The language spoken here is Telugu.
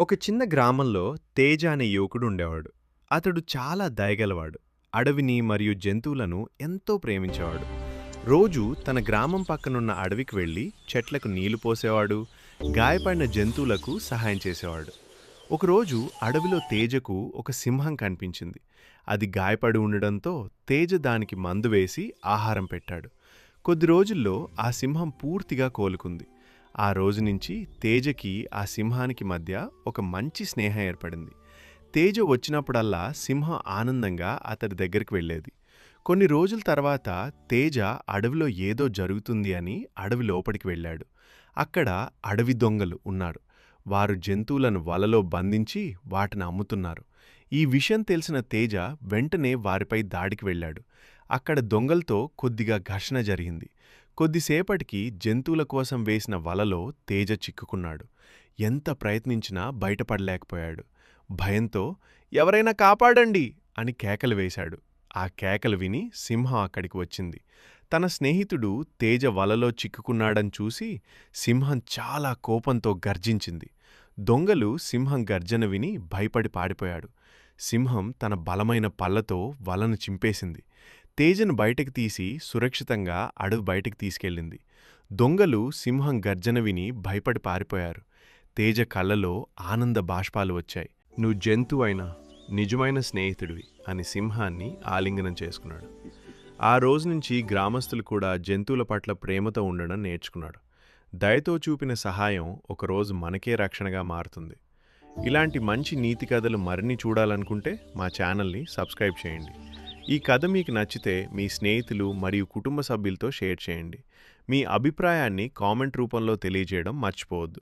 ఒక చిన్న గ్రామంలో తేజ అనే యువకుడు ఉండేవాడు. అతడు చాలా దయగలవాడు. అడవిని మరియు జంతువులను ఎంతో ప్రేమించేవాడు. రోజు తన గ్రామం పక్కనున్న అడవికి వెళ్ళి చెట్లకు నీళ్ళు పోసేవాడు. గాయపడిన జంతువులకు సహాయం చేసేవాడు. ఒకరోజు అడవిలో తేజకు ఒక సింహం కనిపించింది. అది గాయపడి ఉండడంతో తేజ దానికి మందు వేసి ఆహారం పెట్టాడు. కొద్ది రోజుల్లో ఆ సింహం పూర్తిగా కోలుకుంది. ఆ రోజు నుంచి తేజకి ఆ సింహానికి మధ్య ఒక మంచి స్నేహం ఏర్పడింది. తేజ వచ్చినప్పుడల్లా సింహం ఆనందంగా అతడి దగ్గరికి వెళ్ళేది. కొన్ని రోజుల తర్వాత తేజ అడవిలో ఏదో జరుగుతుంది అని అడవి లోపలికి వెళ్ళాడు. అక్కడ అడవి దొంగలు ఉన్నారు. వారు జంతువులను వలలో బంధించి వాటిని అమ్ముతున్నారు. ఈ విషయం తెలిసిన తేజ వెంటనే వారిపై దాడికి వెళ్ళాడు. అక్కడ దొంగలతో కొద్దిగా ఘర్షణ జరిగింది. కొద్దిసేపటికి జంతువుల కోసం వేసిన వలలో తేజ చిక్కుకున్నాడు. ఎంత ప్రయత్నించినా బయటపడలేకపోయాడు. భయంతో ఎవరైనా కాపాడండి! అని కేకలు వేశాడు. ఆ కేకలు విని సింహం అక్కడికి వచ్చింది. తన స్నేహితుడు తేజ వలలో చిక్కుకున్నాడని చూసి సింహం చాలా కోపంతో గర్జించింది. దొంగలు సింహం గర్జన విని భయపడి పాడిపోయాడు సింహం తన బలమైన పళ్ళతో వలను చింపేసింది. తేజను బయటకు తీసి సురక్షితంగా అడవి బయటకు తీసుకెళ్ళింది. దొంగలు సింహం గర్జన విని భయపడి పారిపోయారు. తేజ కళ్ళలో ఆనంద బాష్పాలు వచ్చాయి. నువ్వు జంతువు అయినా నిజమైన స్నేహితుడివి అని సింహాన్ని ఆలింగనం చేసుకున్నాడు. ఆ రోజు నుంచి గ్రామస్తులు కూడా జంతువుల పట్ల ప్రేమతో ఉండడం నేర్చుకున్నాడు. దయతో చూపిన సహాయం ఒకరోజు మనకే రక్షణగా మారుతుంది. ఇలాంటి మంచి నీతి కథలు మరిన్ని చూడాలనుకుంటే మా ఛానల్ని సబ్స్క్రైబ్ చేయండి. ఈ కథ మీకు నచ్చితే మీ స్నేహితులు మరియు కుటుంబ సభ్యులతో షేర్ చేయండి. మీ అభిప్రాయాన్ని కామెంట్ రూపంలో తెలియజేయడం మర్చిపోవద్దు.